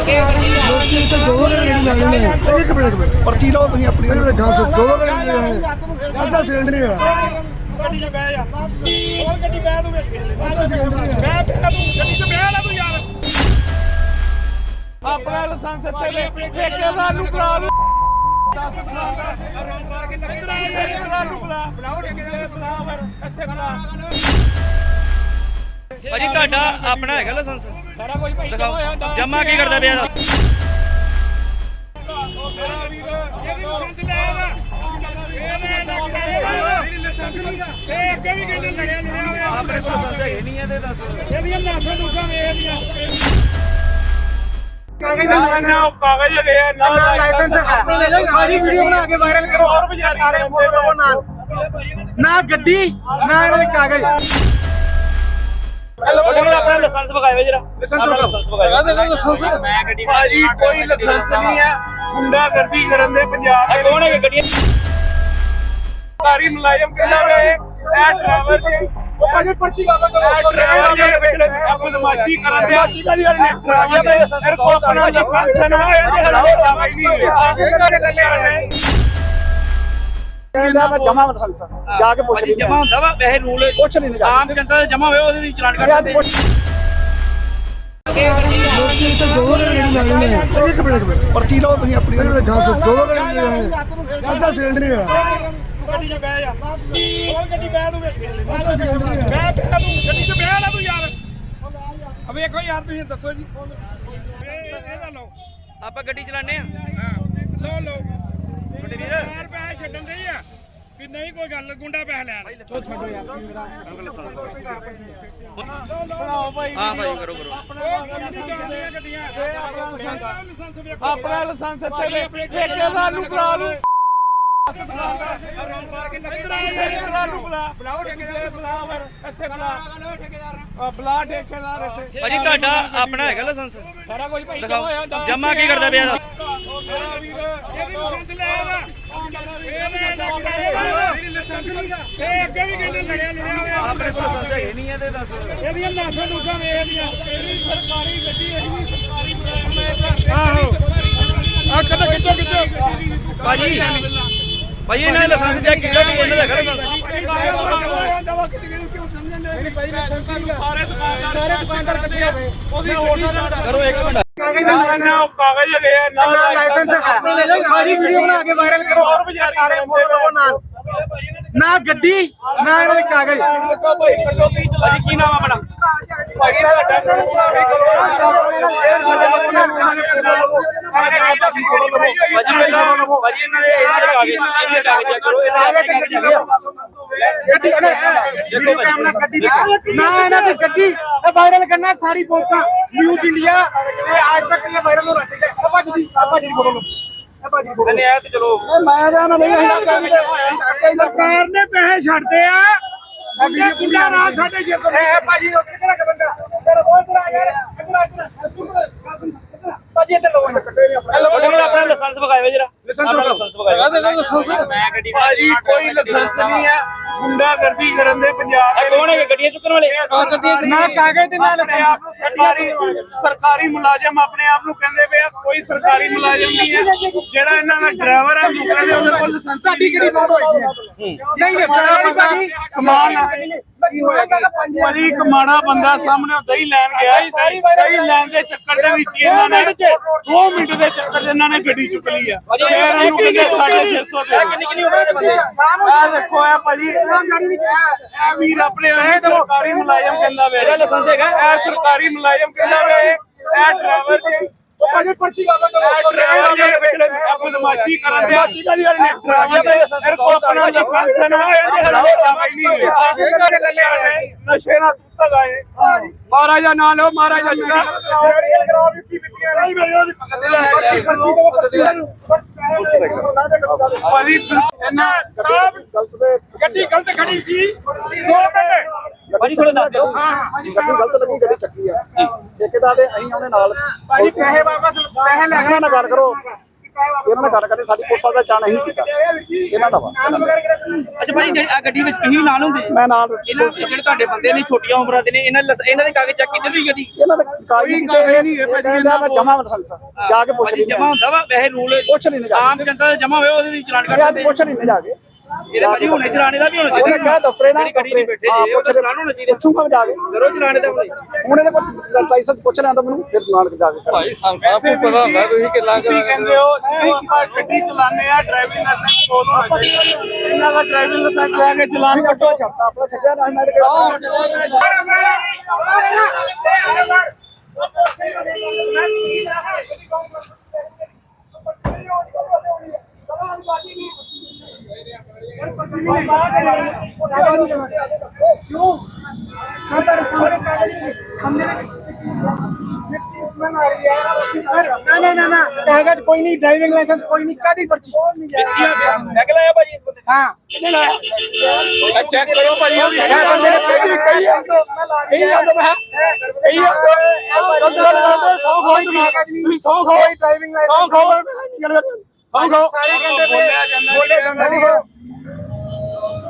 ਲੋਕੀ ਤੇ ਦੋ ਦਿਨ ਨਹੀਂ ਲੈਣੇ ਨੇ ਇੱਕ ਮਿੰਟ ਇੱਕ ਮਿੰਟ ਪਰਚੀ ਲਓ ਤੁਸੀਂ ਆਪਣੀ ਇਹਨਾਂ ਦੇ ਗਾਂ ਤੋਂ ਦੋ ਦਿਨ ਨਹੀਂ ਲੈਣੇ ਅੱਧਾ ਸਿਲੰਡਰ ਹੀ ਆ ਗੱਡੀ 'ਚ ਬਹਿ ਜਾ ਹੋਰ ਗੱਡੀ ਬਹਿ ਤੂੰ ਵਿੱਚ ਅੱਧਾ ਸਿਲੰਡਰ ਹੀ ਆ ਬਹਿ ਬਹਿ ਤੂੰ ਗੱਡੀ 'ਚ ਬਹਿ ਲੈ ਤੂੰ ਯਾਰ ਆਪਣਾ ਲਾਇਸੈਂਸ ਇੱਥੇ ਦੇ ਠੇਕੇਦਾਰ ਨੂੰ ਬੁਲਾ ਲਓ। ਠੇਕੇਦਾਰ ਨੂੰ ਬੁਲਾ ਬੁਲਾਓ ਠੇਕੇਦਾਰ ਬੁਲਾ ਫਿਰ ਇੱਥੇ ਬੁਲਾ ਭਾਜੀ ਤੁਹਾਡਾ ਆਪਣਾ ਹੈਗਾ ਲਾਇਸੈਂਸ। ਸਾਰਾ ਕੁਝ ਭਾਈ ਜਮਾ ਹੋਇਆ ਹੁੰਦਾ। ਜਮਾ ਕੀ ਕਰਦਾ ਪਿਆ ਇਹਦਾ? ਇਹਦੀ ਲਾਇਸੈਂਸ ਲੈ ਆਵਾ ਇਹਦੇ ਨਾ ਕਰੇ ਲਾਇਸੈਂਸ ਨਹੀਂ ਇਹ ਅੱਗੇ ਵੀ ਕਹਿੰਦੇ ਲੜਿਆ ਲੜਿਆ ਹੋਇਆ ਆਪਣੇ ਕੋਲ ਲਾਇਸੈਂਸ ਹੈਗੇ ਨਹੀਂ ਇਹਦੇ ਦੱਸ ਇਹਦੀਆਂ ਨਾਸਾਂ ਦੂਸਾਂ। ਵੇਖਦੀਆਂ ਕਾਗਜ਼ ਲਗੇ ਆ ਨਾ ਲਾਇਸੈਂਸ ਸਾਰੀ ਵੀਡੀਓ ਬਣਾ ਕੇ ਵਾਇਰਲ ਕਰੋ ਹੋਰ ਵੀ ਸਾਰੇ ਫੋਟੋ ਨਾਲ ਨਾ ਗੱਡੀ ਨਾ ਇਹਨਾਂ ਦੇ ਕਾਗਜ਼। ਕੋਲ ਆਪਣਾ ਲਾਇਸੈਂਸ ਵਿਖਾਇਓ ਜਰਾ। ਲਾਇਸੈਂਸ ਵਿਖਾਇਓ। ਭਾਜੀ ਕੋਈ ਲਾਇਸੈਂਸ ਨਹੀਂ ਹੈ ਗੁੰਡਾਗਰਦੀ ਕਰਨ ਦੇ ਪੰਜਾਬ ਇਹ ਕੌਣ ਹੈਗੇ ਗੱਡੀਆਂ ਸਰਕਾਰੀ ਮੁਲਾਜ਼ਮ ਕਹਿੰਦਾ ਵੇ ਇਹ ਡਰਾਈਵਰ ਜੀ ਉਹ ਭਾਜੀ ਪਰਚੀ ਕਾਗਜ਼ ਕਰੋ ਡਰਾਈਵਰ ਜੀ ਆਪਣੀ ਨਮਾਸ਼ੀ ਕਰਨ ਦੇ। ਨਮਾਸ਼ੀ ਕਰੀ ਯਾਰ ਨੇ ਫਿਰ ਕੋ ਆਪਣਾ ਲਾਇਸੈਂਸ ਨਾ ਤੇ ਹਰਾਓ ਕਾਗਜ਼ ਨਹੀਂ ਹੋਇਆ ਕਹਿੰਦਾ ਮੈਂ ਜਮਾ ਲਾਇਸੈਂਸ ਜਾ ਕੇ ਪੁੱਛ ਭਾਜੀ ਜਮਾ ਹੁੰਦਾ ਵਾ ਵੈਸੇ ਰੂਲ ਪੁੱਛ ਨਹੀਂ ਜਾ ਆਮ ਜਨਤਾ ਦਾ ਜਮਾ ਹੋਇਆ ਉਹਦੇ ਵਿੱਚ ਚਲਾਨ ਕੱਟ ਦਿੰਦੇ। ਲੋਕੀ ਤੇ ਦੋ ਦਿਨ ਨਹੀਂ ਲੈਣੇ ਨੇ ਇੱਕ ਮਿੰਟ ਇੱਕ ਮਿੰਟ। ਪਰਚੀ ਲਓ ਤੁਸੀਂ ਆਪਣੀ ਇਹਨਾਂ ਦੇ ਗਾਂ ਤੋਂ ਦੋ ਦਿਨ ਨਹੀਂ ਲੈਣੇ ਅੱਧਾ ਸਿਲੰਡਰ ਹੀ ਆ ਗੱਡੀ 'ਚ ਬਹਿ ਜਾ। ਹੋਰ ਗੱਡੀ ਬਹਿ ਤੂੰ ਵਿੱਚ। ਅੱਧਾ ਸਿਲੰਡਰ ਹੀ ਆ ਬਹਿ ਬਹਿ ਤੂੰ ਗੱਡੀ 'ਚ ਬਹਿ ਲੈ ਤੂੰ ਯਾਰ। ਆ ਵੇਖੋ ਯਾਰ ਤੁਸੀਂ ਦੱਸੋ ਜੀ। ਇਹ ਇਹਦਾ ਲਓ। ਆਪਾਂ ਗੱਡੀ ਚਲਾਉਂਦੇ ਆ। ਲਓ ਲਓ। ਵੀਰ। ਛੱਡਣ ਦੇ ਆ ਕਿ ਨਹੀਂ ਕੋਈ ਗੱਲ ਗੁੰਡਾ ਪੈਸੇ ਲੈਣ। ਚੋ ਛੱਡੋ ਯਾਰ ਹਾਂ ਭਾਈ ਕਰੋ ਕਰੋ। ਆਪਣਾ ਲਾਇਸੈਂਸ ਇੱਥੇ ਦੇ ਠੇਕੇਦਾਰ ਨੂੰ ਬੁਲਾ ਲਓ। ਠੇਕੇਦਾਰ ਨੂੰ ਬੁਲਾ ਬੁਲਾਓ ਠੇਕੇਦਾਰ। ਬੁਲਾ ਫਿਰ। ਇੱਥੇ ਬੁਲਾ। ਆ ਬੁਲਾ ਠੇਕੇਦਾਰ ਇੱਥੇ। ਭਾਜੀ ਤੁਹਾਡਾ ਆਪਣਾ ਹੈਗਾ ਲਾਇਸੈਂਸ? ਸਾਰਾ ਕੁਝ ਭਾਈ ਜਮਾ ਕੀ ਕਰਦਾ ਪਿਆ? ਇਹਦੀ? ਲਾਇਸੈਂਸ ਲੈ ਇਹ ਅੱਗੇ ਵੀ ਕਹਿੰਦੇ ਲੜਿਆ ਲੜਿਆ ਆਪਣੇ ਕੋਲ ਲਾਇਸੈਂਸ ਹੈਗੇ ਨਹੀਂ ਇਹਦੇ ਦੱਸ ਇਹਦੀਆਂ ਨਾਸਾਂ ਦੂਸਾਂ ਵੇਖਦੀਆਂ ਇਹਦੀ ਸਰਕਾਰੀ ਗੱਡੀ ਇਹਦੀ ਸਰਕਾਰੀ ਆਹੋ ਆ ਕਦੇ ਖਿੱਚੋ ਖਿੱਚੋ ਭਾਜੀ ਭਾਜੀ ਇਹਨਾਂ ਦਾ ਲਾਇਸੈਂਸ ਚੈੱਕ ਕੀਤਾ ਵੀ ਇਹਨਾਂ ਦਾ ਹੈਗਾ ਲਾਇਸੈਂਸ ਸਾਰੇ ਦੁਕਾਨਦਾਰ ਇਕੱਠੇ ਹੋਏ ਉਹਦੀ ਗੱਡੀ ਕਰੋ ਇੱਕ ਮਿੰਟ। ਨਾ ਕਾਗਜ਼ ਲਗੇ ਆ ਨਾ ਲਾਇਸੈਂਸ ਸਾਰੀ ਵੀਡੀਓ ਬਣਾ ਕੇ ਵਾਇਰਲ ਕਰੋ। ਹੋਰ ਵੀ ਸਾਰੇ ਫੋਟੋ ਨਾਲ ਨਾ ਗੱਡੀ ਨਾ ਇਹਨਾਂ ਦੇ ਕਾਗਜ਼। ਭਾਜੀ ਕੀ ਨਾਮ ਆ ਆਪਣਾ? ਭਾਈ ਤੁਹਾਡਾ ਭਾਜੀ ਇਹਨਾਂ ਦੇ ਇਹਨਾਂ ਦੇ ਕਾਗਜ਼ ਇਹਨਾਂ ਦੇ ਕਾਗਜ਼ ਚੈੱਕ ਕਰੋ। ਇਹਨਾਂ ਦੇ ਕਾਗਜ਼ ਆ। ਗੱਡੀ ਵੀਡੀਓ ਕੈਮਰਾ ਗੱਡੀ ਨਾ ਇਹਨਾਂ ਦੀ ਗੱਡੀ ਇਹ ਵਾਇਰਲ ਕਰਨਾ ਸਾਰੀ ਪੋਸਟਾਂ ਨਿਊਜ਼ ਇੰਡੀਆ ਤੇ ਅੱਜ ਤੱਕ ਇਹ ਵਾਇਰਲ ਹੋ ਰਹੀ ਹੈ। ਆਪਾਂ ਜੀ ਆਪਾਂ ਜੀ ਫੋਟੋ ਨਹੀਂ ਆਇਆ ਤੇ ਚਲੋ। ਮੈਂ ਤਾਂ ਨਹੀਂ ਅਸੀਂ ਕਹਿੰਦੇ। ਸਰਕਾਰ ਨੇ ਪੈਸੇ ਛੱਡਦੇ ਆ। ਅੱਗੇ ਗੁੰਡਾ ਰਾਜ ਸਾਡੇ ਜਿਸ ਇਹ ਭਾਜੀ ਉਹ ਕਿਹੜਾ ਬੰਦਾ? ਤੇਰਾ ਬਹੁਤ ਬੜਾ ਯਾਰ ਕਿਹੜਾ ਕਿਹੜਾ ਭਾਜੀ ਇੱਥੇ ਲੋ ਨਾ ਆਪਣਾ। ਕੋਲ ਆਪਣਾ ਲਾਇਸੈਂਸ ਵਿਖਾਇਓ ਜਰਾ। ਲਾਇਸੈਂਸ ਵਿਖਾਇਓ। ਭਾਜੀ ਕੋਈ ਲਾਇਸੈਂਸ ਨਹੀਂ ਹੈ ਗੁੰਡਾਗਰਦੀ ਕਰਨ ਦੇ ਪੰਜਾਬ ਇਹ ਕੌਣ ਹੈਗੇ? ਗੱਡੀਆਂ ਚੁੱਕਣ ਵਾਲੇ? ਨਾ ਕਾਗਜ਼ ਤੇ ਨਾ ਲਾਇਸੈਂਸ ਸਰਕਾਰੀ ਸਰਕਾਰੀ ਮੁਲਾਜ਼ਮ ਆਪਣੇ ਆਪ ਨੂੰ ਕਹਿੰਦੇ ਪਏ ਆ ਕੋਈ ਸਰਕਾਰੀ ਮੁਲਾਜ਼ਮ ਨਹੀਂ ਹੈ। ਜਿਹੜਾ ਇਹਨਾਂ ਦਾ ਡਰਾਈਵਰ ਹੈ ਦੂਸਰੇ ਦੇ ਉਹਦੇ ਕੋਲ ਲਾਇਸੈਂਸ ਸਾਡੀ ਕਿਹੜੀ ਬਾਤ ਹੋਈ ਹੈ? ਨਹੀਂ ਦੇਖਣਾ ਭਾਜੀ। ਸਮਾਨ ਕੀ ਹੋਇਆ ਭਾਜੀ ਇੱਕ ਮਾੜਾ ਬੰਦਾ ਸਾਹਮਣੇ ਉਹ ਦਹੀਂ ਲੈਣ ਗਿਆ। ਦਹੀਂ ਲੈਣ ਦੇ ਚੱਕਰ ਦੇ ਵਿੱਚ ਹੀ ਇਹਨਾਂ ਨੇ 2 ਮਿੰਟ ਦੇ ਚੱਕਰ 'ਚ ਇਹਨਾਂ ਨੇ ਗੱਡੀ ਚੁੱਕ ਲਈ ਆ। ਫੇਰ ਇਹਨੂੰ ਕਹਿੰਦੇ 650 ਦੇ। ਕਿੰਨੀ ਕਿੰਨੀ ਉਮਰ ਦੇ ਬੰਦੇ? ਆ ਦੇਖੋ ਆ ਭਾਜੀ ਇਹ ਵੀਰ ਆਪਣੇ ਆਪ ਨੂੰ ਸਰਕਾਰੀ ਮੁਲਾਜ਼ਮ ਕਹਿੰਦਾ ਵੇ ਇਹਦਾ ਲਾਇਸੈਂਸ ਹੈਗਾ? ਇਹ ਸਰਕਾਰੀ ਮੁਲਾਜ਼ਮ ਕਹਿੰਦਾ ਵੇ ਇਹ ਡਰਾਈਵਰ ਜੀ। ਉਹ ਭਾਜੀ ਪਰਚੀ ਕਾਗਜ਼ ਕਰੋ ਡਰਾਈਵਰ ਜੀ ਨਮਾਸ਼ੀ ਕਰਨ ਦੇ ਨਮਾਸ਼ੀ ਕਰੀ ਯਾਰ ਨੇ। ਫਿਰ ਕੋ ਆਪਣਾ ਲਾਇਸੈਂਸ ਨਾ। ਹੋਇਆ ਤੇ ਹਰਾਓ ਕਾਗਜ਼ ਨਹੀਂ ਹੋਇਆ ਨਸ਼ੇ ਨਾਲ ਤੁੱਤਾ ਗਏ ਮਹਾਰਾਜਾ ਨਾ ਲਓ ਮਹਾਰਾਜਾ ਜੁਗਾ। ਭਾਜੀ ਇਹਨਾਂ ਸਾਹਿਬ ਗੱਡੀ ਗਲਤ ਖੜੀ ਸੀ। 2 ਮਿੰਟ। ਭਾਜੀ ਥੋੜਾ ਦੱਸ ਦਿਓ। ਗੱਡੀ ਗਲਤ ਲੱਗੀ ਗੱਡੀ ਚੱਕੀ ਆ। ਠੇਕੇਦਾਰ ਦੇ ਅਸੀਂ ਉਹਦੇ ਨਾਲ ਭਾਜੀ ਪੈਸੇ ਵਾਪਸ ਪੈਸੇ ਲੈ ਗਏ ਨਾ ਗੱਲ ਕਰੋ। ਇਹਨਾਂ ਨਾਲ ਗੱਲ ਕਰਦੇ ਸਾਡੀ ਪੁਲਿਸ ਦਾ ਚਾਹ ਨਹੀਂ ਕੀਤਾ। ਇਹਨਾਂ ਦਾ ਵਾ। ਅੱਛਾ ਭਾਜੀ ਜਿਹੜੀ ਆ ਗੱਡੀ ਵਿੱਚ ਤੁਸੀਂ ਵੀ ਨਾਲ ਹੁੰਦੇ? ਮੈਂ ਨਾਲ ਇਹਨਾਂ ਇਹ ਜਿਹੜੇ ਤੁਹਾਡੇ ਬੰਦੇ ਨੇ ਛੋਟੀਆਂ ਉਮਰਾਂ ਦੇ ਨੇ ਇਹਨਾਂ ਲਸ- ਇਹਨਾਂ ਦੇ ਕਾਗਜ਼ ਚੈੱਕ ਕੀਤੇ ਤੁਸੀਂ ਕਦੀ? ਇਹਨਾਂ ਦਾ ਕਾਗਜ਼ ਨਹੀਂ ਕਾਗਜ਼ ਨਹੀਂ ਹੈ ਭਾਜੀ, ਕਹਿੰਦਾ ਮੈਂ ਜਮਾ ਲਾਇਸੈਂਸ ਜਾ ਕੇ ਪੁੱਛ ਭਾਜੀ ਲਈ ਜਮਾ ਹੁੰਦਾ ਵਾ ਵੈਸੇ ਰੂਲ ਪੁੱਛ ਲਈ ਨਾ ਜਾ ਆਮ ਜਨਤਾ ਦਾ ਜਮਾ ਹੋਇਆ ਉਹਦੇ ਵਿੱਚ ਚਲਾਨ ਕੱਟ ਕੇ ਦਿੰਦੇ ਪੁੱਛ ਲਈ ਨਾ ਜਾ ਕੇ। ਇਹਦੇ ਭਾਜੀ ਹੁਣੇ ਚਲਾਣੇ ਦਾ ਵੀ ਹੋਣਾ ਉਹਨੇ ਚਾਹੀਦਾ ਕਿਹਾ ਦਫ਼ਤਰੇ ਨਾਲ ਜਿਹੜੀ ਗੱਡੀ ਨਹੀਂ ਬੈਠੇ ਹਾਂ, ਜੇ ਉਹ ਪੁੱਛ ਚਲਾਨ ਹੋਣਾ ਚਾਹੀਦਾ ਪੁੱਛੂਗਾ ਜਾ ਕੇ ਕਰੋ ਚਲਾਣੇ ਦਾ ਹੁਣੇ ਹੁਣ ਇਹਦੇ ਕੋਲ ਲਾਇਸੈਂਸ ਪੁੱਛ ਲਿਆ ਤਾਂ ਮੈਨੂੰ ਫਿਰ ਨਾਲ ਜਾ ਕੇ ਕਰਾਂਗੇ। ਵੈਸੇ ਵੀ ਜੀ, ਤੁਸੀਂ ਕਹਿੰਦੇ ਹੋ ਜਦੋਂ ਆਪਾਂ ਗੱਡੀ ਚਲਾਉਂਦੇ ਆ ਡਰਾਈਵਿੰਗ ਲਾਇਸੈਂਸ ਕੋਲ ਹੋਣਾ ਚਾਹੀਦਾ ਇਹਨਾਂ ਦਾ ਡਰਾਈਵਿੰਗ ਲਾਇਸੈਂਸ ਲੈ ਕੇ ਚਲਾਨ ਕੱਟੋ ਛੱਡਤਾ ਆਪਣਾ ਛੱਡਿਆ ਨਾ ਮੈਂ ਕਿਹੜਾ ਨਾ ਨਾ ਨਾ ਕਾਗਜ਼ ਕੋਈ ਨਹੀਂ ਡਰਾਈਵਿੰਗ ਲਾਇਸੈਂਸ ਕੋਈ ਨਹੀਂ ਕਾਦੀ ਪਰਚੀ ਇਸ ਕੀ ਨਕਲ ਆਇਆ ਭਾਜੀ ਇਸ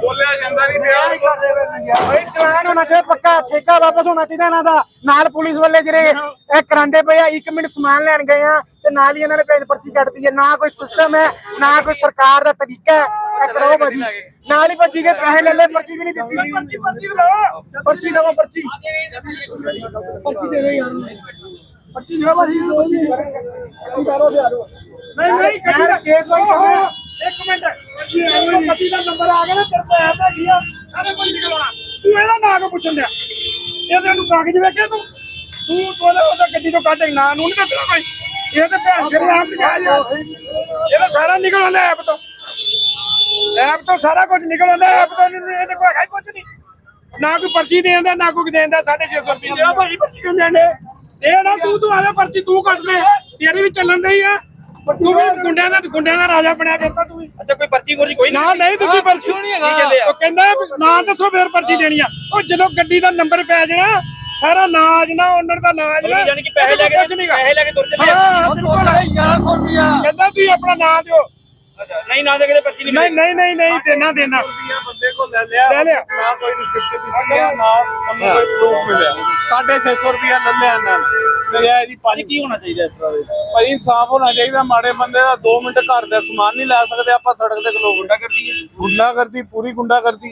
ਬੋਲਿਆ ਜਾਂਦਾ ਨਹੀਂ ਬੋਲਿਆ ਜਾਂਦਾ ਨਹੀਂ ਪਿਆ ਭਾਈ ਚਲਾਨ ਹੋਣਾ ਚਾਹੀਦਾ ਪੱਕਾ ਠੇਕਾ ਵਾਪਸ ਹੋਣਾ ਚਾਹੀਦਾ ਇਹਨਾਂ ਦਾ। ਨਾਲ ਪੁਲਿਸ ਵਾਲੇ ਜਿਹੜੇ ਇਹ ਕਰਾਂਦੇ ਪਏ ਆ 1 ਮਿੰਟ ਸਮਾਨ ਲੈਣ ਗਏ ਆ ਤੇ ਨਾਲ ਹੀ ਇਹਨਾਂ ਨੇ ਪੈਨ ਪਰਚੀ ਕੱਟਦੀ ਹੈ। ਨਾ ਕੋਈ ਸਿਸਟਮ ਹੈ ਨਾ ਕੋਈ ਸਰਕਾਰ ਦਾ ਤਰੀਕਾ ਹੈ। ਇਹ ਕਰੋ ਭਾਜੀ। ਨਾਲ ਹੀ ਭੱਜੀ ਕੇ ਪੈਸੇ ਲੈ ਲੈ ਪਰਚੀ ਵੀ ਨਹੀਂ ਦਿੱਤੀ। ਪਰਚੀ ਪਰਚੀ ਦਵਾਓ ਪਰਚੀ ਦਵਾਓ ਪਰਚੀ। ਪਰਚੀ ਦੇ ਦੇ ਯਾਰ। ਪਰਚੀ ਦੇ ਭਾਜੀ। ਕਰੋ ਨਹੀਂ ਨਹੀਂ ਕੇਸ ਵਾਈ ਕਰੋ ਇੱਕ ਮਿੰਟ। ਪਰਚੀ ਆਈ ਪਰਚੀ ਦਾ ਨੰਬਰ ਆ ਗਿਆ ਨਾ ਤੇਰੇ ਕੋਲ ਐਪ ਹੈਗੀ ਆ। ਸਾਰੇ ਕੁਝ ਨਿਕਲਣਾ ਤੂੰ ਇਹਦਾ ਨਾਂ ਕਿਉਂ ਪੁੱਛਣ ਦਿਆ ਇਹ ਤੈਨੂੰ ਕਾਗਜ਼ ਵੇਖਿਆ ਤੂੰ? ਤੂੰ ਤੋਲੇ ਉਹਦਾ ਗੱਡੀ ਤੋਂ ਕੱਢ ਨਾਂ ਨੂੰ ਨਹੀਂ ਦੱਸਣਾ ਕੋਈ। ਇਹ ਤਾਂ ਭੈਣ ਸ਼ਰ ਆਪ ਲਿਖਿਆ ਯਾਰ ਇਹ ਤਾਂ ਸਾਰਾ ਨਿਕਲ ਆਉਂਦਾ ਐਪ ਤੋਂ। ਐਪ ਤੋਂ ਸਾਰਾ ਕੁਝ ਨਿਕਲ ਆਉਂਦਾ ਐਪ ਤੋਂ ਇਹਨੂੰ- ਕੋਲ ਹੈਗਾ ਹੀ ਕੁਝ ਨਹੀਂ। ਨਾ ਕੋਈ ਪਰਚੀ ਦੇ ਦਿੰਦਾ ਨਾ ਕੋਈ ਦੇ ਦਿੰਦਾ 650 ਰੁਪਏ ਭਾਜੀ ਪਰਚੀ ਕਿਉਂ ਦੇਣੇ ਦੇ ਨਾ ਤੂੰ ਤੂੰ ਆਵੇ ਪਰਚੀ ਤੂੰ ਕੱਟ ਲੈ। ਤੇਰੀ ਵੀ ਚੱਲਣ ਦੇ ਹੀ ਆ। ਤੂੰ ਵੀ ਗੁੰਡਿਆਂ ਦਾ ਗੁੰਡਿਆਂ ਦਾ ਰਾਜਾ ਬਣਿਆ ਫਿਰਦਾ ਤੂੰ ਵੀ। ਅੱਛਾ ਕੋਈ ਪਰਚੀ ਕੋਈ ਕੋਈ ਨਾ ਨਹੀਂ ਦੂਜੀ ਪਰਚੀ। ਨਹੀਂ ਆ? ਉਹ ਕਹਿੰਦਾ ਨਾ ਦੱਸੋ ਫੇਰ ਪਰਚੀ ਦੇਣੀ ਆ। ਉਹ ਜਦੋਂ ਗੱਡੀ ਦਾ ਨੰਬਰ ਪੈ ਜਾਣਾ ਸਾਰਾ ਨਾਜ ਨਾ ਓਨਰ ਦਾ ਨਾਜ ਨਾ ਯਾਨੀ ਕਿ ਪੈਸੇ ਲੈ ਕੇ ਕੁਝ ਨਹੀਂਗਾ ਪੈਸੇ ਲੈ ਕੇ ਤੁਰ ਚੱਲੇ ਆ। ਹਾਂ ਬਿਲਕੁਲ 1100 ਰੁਪਿਆ ਕਹਿੰਦਾ ਤੁਸੀਂ ਆਪਣਾ ਨਾਂ ਦਿਓ। ਅੱਛਾ ਨਹੀਂ ਨਾ ਦੇ ਕੇ ਪਰਚੀ ਨਹੀਂ ਨਹੀਂ ਨਹੀਂ ਨਹੀਂ ਨਹੀਂ ਦੇਣਾ ਦੇਣਾ। ਬੰਦੇ ਲੈ ਲਿਆ। ਲੈ ਲਿਆ। ਨਾ ਕੋਈ ਰਿਸਿਪਟ ਦਿੱਤੀ ਨਾ ਕੋਈ ਪ੍ਰੂਫ ਮਿਲਿਆ। 650 ਰੁਪਈਆ ਲੈ ਲਿਆ ਇਹਨਾਂ ਨੇ। ਤੇ ਇਹ ਜੀ ਭਾਜੀ ਕੀ ਹੋਣਾ ਚਾਹੀਦਾ ਇਸ ਤਰ੍ਹਾਂ ਦੇ? ਭਾਈ ਇਨਸਾਫ ਹੋਣਾ ਚਾਹੀਦਾ ਮਾੜੇ ਬੰਦੇ ਦਾ 2 ਮਿੰਟ ਘਰ ਦਾ ਸਮਾਨ ਨਹੀਂ ਲੈ ਸਕਦੇ ਆਪਾਂ ਸੜਕ ਤੇ ਖਲੋ ਗੁੰਡਾ ਕਰਦੀ ਹੈ। ਗੁੰਡਾ ਕਰਦੀ ਪੂਰੀ ਗੁੰਡਾ ਕਰਦੀ